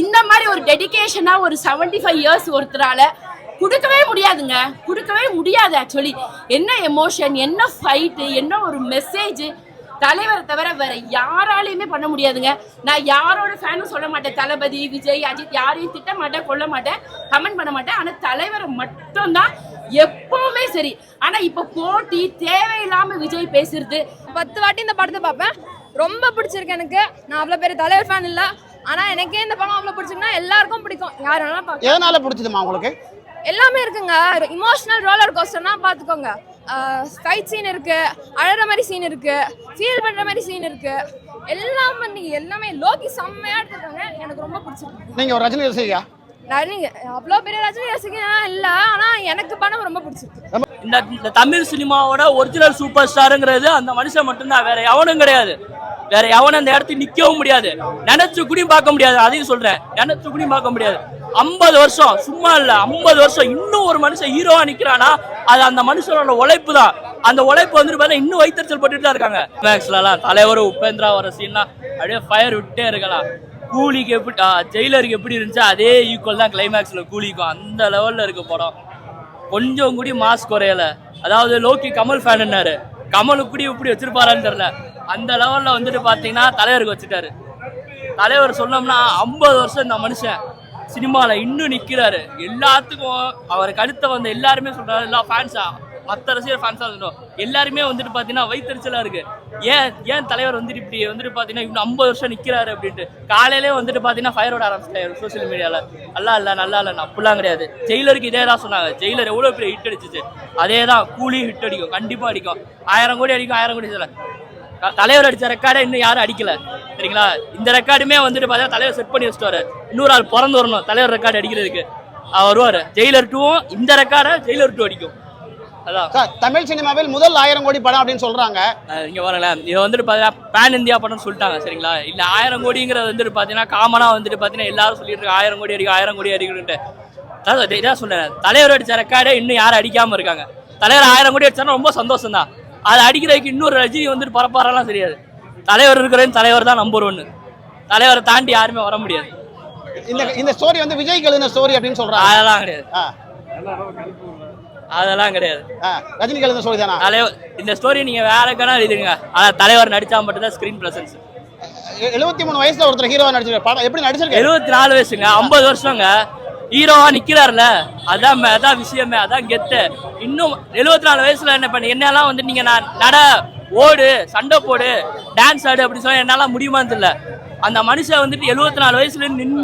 இந்த மாதிரி ஒரு டெடிக்கேஷனாக ஒரு 75 ஃபைவ் இயர்ஸ் ஒருத்தரால கொடுக்கவே முடியாதுங்க. கொடுக்கவே முடியாது ஆக்சுவலி என்ன எமோஷன் என்ன ஃபைட்டு என்ன ஒரு மெசேஜ் தலைவரை தவிர வேற யாராலையுமே பண்ண முடியாதுங்க. நான் யாரோட ஃபேனும் சொல்ல மாட்டேன். தளபதி விஜய் அஜித் யாரையும் திட்ட மாட்டேன் கொல்ல மாட்டேன் கமெண்ட் பண்ண மாட்டேன் ஆனால் தலைவரை மட்டும்தான் எப்பவுமே சரி. ஆனா இப்ப போட்டி தேவையில்லாம விஜய் பேசுறது. பத்து வாட்டி இந்த படத்தை பார்ப்பேன். ரொம்ப பிடிச்சிருக்கு எனக்கு. நான் அவ்வளோ பெரிய தலைவர் ஃபேன் இல்லை. ஆனால் எனக்கே இந்த படம் அவ்வளோ பிடிச்சிருக்குன்னா எல்லாருக்கும் பிடிக்கும். யார் வேணாலும் பார்க்கலாம். எதனால பிடிச்சதுமா உங்களுக்கு? எல்லாமே இருக்குங்க. இமோஷனல் ரோலர் கோஸ்டர்னா பார்த்துக்கோங்க ஃபைட் சீன் இருக்கு அழற மாதிரி சீன் இருக்கு ஃபீல் பண்ற மாதிரி சீன் இருக்கு. எல்லாம் பண்ணி எல்லாமே லோகி செம்மையா எடுத்துருக்காங்க. எனக்கு ரொம்ப பிடிச்சிருக்கு. நீங்க ஒரு ரஜினி ரசிகா நிறைய அவ்வளோ பெரிய ரஜினி ரசிகனா இல்லை ஆனால் எனக்கு படம் ரொம்ப பிடிச்சிருக்கு. இந்த இந்த தமிழ் சினிமாவோட ஒரிஜினல் சூப்பர் ஸ்டாருங்கிறது அந்த மனுஷன் மட்டும்தான். வேற எவனும் கிடையாது. வேற எவனும் அந்த இடத்துக்கு நிக்கவும் முடியாது. நினைச்சு கூடயும் பார்க்க முடியாது. அதையும் சொல்றேன். நினைச்சு கூடயும் பார்க்க முடியாது. ஐம்பது வருஷம் சும்மா இல்ல. ஐம்பது வருஷம் இன்னும் ஒரு மனுஷன் ஹீரோவா நிக்கிறானா? அது அந்த மனுஷனோட உழைப்பு தான். அந்த உழைப்பு வந்துட்டு பார்த்தா இன்னும் வைத்தறிச்சல் போட்டுட்டு தான் இருக்காங்க. மேக்ஸ்லாம் தலைவர் உபேந்திரா வர சீன்லாம் அப்படியே ஃபயர் விட்டே இருக்கலாம். கூலிக்கு எப்படி ஜெயிலருக்கு எப்படி இருந்துச்சா அதே ஈக்குவல் தான் கிளைமேக்ஸ்ல கூலிக்கும். அந்த லெவல்ல இருக்க படம். கொஞ்சம் கூடி மாஸ் குறையல. அதாவது லோக்கி கமல் ஃபேனுன்னாரு கமல் இப்படி இப்படி வச்சிருப்பாரான்னு தெரில அந்த லெவலில் வந்துட்டு பார்த்தீங்கன்னா தலைவருக்கு வச்சுட்டாரு. தலைவர் சொன்னோம்னா ஐம்பது வருஷம் இந்த மனுஷன் சினிமாவில் இன்னும் நிற்கிறாரு எல்லாத்துக்கும் அவருக்கு அடுத்த வந்த எல்லாருமே சொல்கிறாரு எல்லா ஃபேன்ஸாக மற்ற அரசியல் ஃபேன்ஸாக இருந்தோம் எல்லாருமே வந்துட்டு பார்த்தீங்கன்னா வயிற்றுச்சலாக இருக்கு. ஏன் ஏன் தலைவர் வந்துட்டு இப்படி வந்துட்டு பார்த்தீங்கன்னா இன்னும் ஐம்பது வருஷம் நிற்கிறாரு அப்படின்ட்டு. காலையிலே வந்துட்டு பார்த்தீங்கன்னா ஃபயர் விட ஆரம்பிச்சிட்டாரு சோஷியல் மீடியாவில் நல்லா இல்லை நல்லா இல்லை அப்படிலாம் கிடையாது. ஜெயிலருக்கு இதே தான் சொன்னாங்க. ஜெயிலர் எவ்வளோ பெரிய ஹிட் அடிச்சிச்சு. அதே தான் கூலி ஹிட் அடிக்கும். கண்டிப்பாக அடிக்கும். ஆயிரம் கோடி அடிக்கும் ஆயிரம் கோடி சொல்ல தலைவர் அடித்த ரெக்கார்டை இன்னும் யாரும் அடிக்கல. சரிங்களா? இந்த ரெக்கார்டுமே வந்துட்டு பார்த்தீங்கன்னா தலைவர் செட் பண்ணி வச்சுட்டு இன்னொரு ஆள் பிறந்து வரணும். தலைவர் ரெக்கார்டு அடிக்கிறதுக்கு. அவர் வருவார். ஜெயிலர் டூவும் இந்த ரெக்கார்டை ஜெயிலர் டூ அடிக்கும். அதான். தமிழ் சினிமாவில் முதல் ஆயிரம் கோடி படம் அப்படின்னு சொல்றாங்க. இங்க பாருங்களேன். இது வந்துட்டு பார்த்தீங்கன்னா பேன் இந்தியா படம்னு சொல்லிட்டாங்க சரிங்களா? இல்ல ஆயிரம் கோடிங்கிறது வந்துட்டு பார்த்தீங்கன்னா காமனா வந்துட்டு பார்த்தீங்கன்னா எல்லாரும் சொல்லிட்டு இருக்காங்க. ஆயிரம் கோடி அடிக்கும் ஆயிரம் கோடி அடிக்கணுன்ட்டு அதான் இதான் சொல்றேன். தலைவர் அடிச்ச ரெக்கார்டே இன்னும் யாரும் அடிக்காம இருக்காங்க. தலைவர் ஆயிரம் கோடி அடிச்சாலும் ரொம்ப சந்தோஷம் தான் அதை அடிக்கிறதுக்கு இன்னொரு ரஜினி வந்துட்டு பரப்பாரெல்லாம் தெரியாது. தலைவர் இருக்கிறேன் தலைவர் தான் நம்பர் ஒன்று தலைவரை தாண்டி யாருமே வர முடியாது. இந்த இந்த ஸ்டோரி வந்து விஜய்க்கு எழுதின ஸ்டோரி அப்படின்னு சொல்றாங்க. அதெல்லாம் கிடையாது. அதெல்லாம் கிடையாது. எழுதின ஸ்டோரி தானா? தலைவர் இந்த ஸ்டோரி நீங்க வேற கணா எழுதுங்க ஆனா தலைவர் நடிச்சா மட்டும் தான் ஸ்கிரீன் பிரசன்ஸ் எழுபத்தி மூணு வயசுல ஒருத்தர் ஹீரோவா நடிச்சிருக்காரு. படம் எப்படி நடிச்சிருக்காரு? எழுபத்தி நாலு வயசுங்க ஐம்பது வருஷங்க. ஹீரோவா நிக்கிறாருல. அதான் அதான் விஷயமே அதான் கெத்து இன்னும் எழுபத்தி நாலு வயசுல என்ன பண்ணி என்னெல்லாம் வந்து நீங்க நான் நட ஓடு சண்டை போடு டான்ஸ் ஆடு அப்படி சொன்னா என்னால முடியுமான்னு தெரியல. அந்த மனுஷன் வந்துட்டு எழுபத்தி நாலு வயசுல நின்று